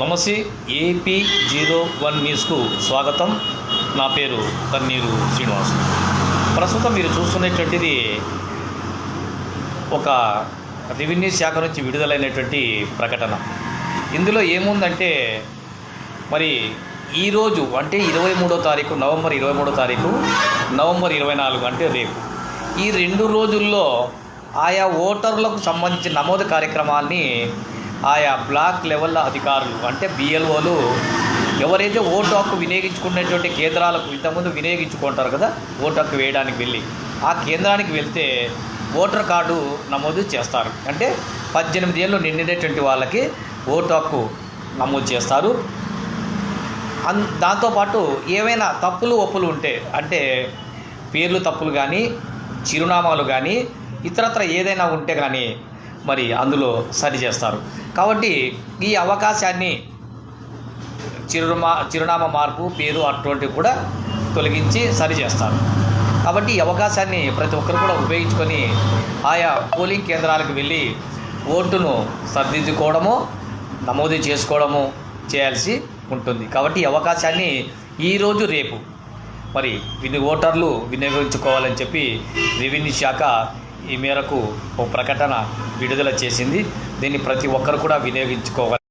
నమస్తే AP zero one న్యూస్కు స్వాగతం. నా పేరు కన్నీరు శ్రీనివాస్. ప్రస్తుతం మీరు చూస్తున్నటువంటిది ఒక రెవెన్యూ శాఖ నుంచి విడుదలైనటువంటి ప్రకటన. ఇందులో ఏముందంటే మరి ఈరోజు అంటే ఇరవై మూడో తారీఖు నవంబర్ ఇరవై మూడో తారీఖు నవంబర్ ఇరవై నాలుగు అంటే రేపు. ఈ రెండు రోజుల్లో ఆయా ఓటర్లకు సంబంధించిన నమోదు కార్యక్రమాన్ని ఆయా బ్లాక్ లెవెల్ అధికారులు అంటే బిఎల్ఓలు ఎవరైతే ఓటు హక్కు వినియోగించుకునేటువంటి కేంద్రాలకు ఇంతకుముందు వినియోగించుకుంటారు కదా ఓటు హక్కు వేయడానికి వెళ్ళి ఆ కేంద్రానికి వెళ్తే ఓటర్ కార్డు నమోదు చేస్తారు. అంటే పద్దెనిమిది ఏళ్ళు నిండినటువంటి వాళ్ళకి ఓటు హక్కు నమోదు చేస్తారు. అన్ దాంతోపాటు ఏవైనా తప్పులు ఒప్పులు ఉంటే అంటే పేర్లు తప్పులు కానీ చిరునామాలు కానీ ఇతరత్ర ఏదైనా ఉంటే కానీ మరి అందులో సరి చేస్తారు. కాబట్టి ఈ అవకాశాన్ని చిరుమా చిరునామా మార్పు పేరు అటువంటివి కూడా తొలగించి సరి చేస్తారు. కాబట్టి ఈ అవకాశాన్ని ప్రతి ఒక్కరు కూడా ఉపయోగించుకొని ఆయా పోలింగ్ కేంద్రాలకు వెళ్ళి ఓటును సర్దిద్దుకోవడము నమోదు చేసుకోవడము చేయాల్సి ఉంటుంది. కాబట్టి ఈ అవకాశాన్ని ఈరోజు రేపు మరి విని ఓటర్లు వినియోగించుకోవాలని చెప్పి రెవెన్యూ శాఖ ఈ మేరకు ఓ ప్రకటన విడుదల చేసింది. దీన్ని ప్రతి ఒక్కరు కూడా వినియోగించుకోవాలి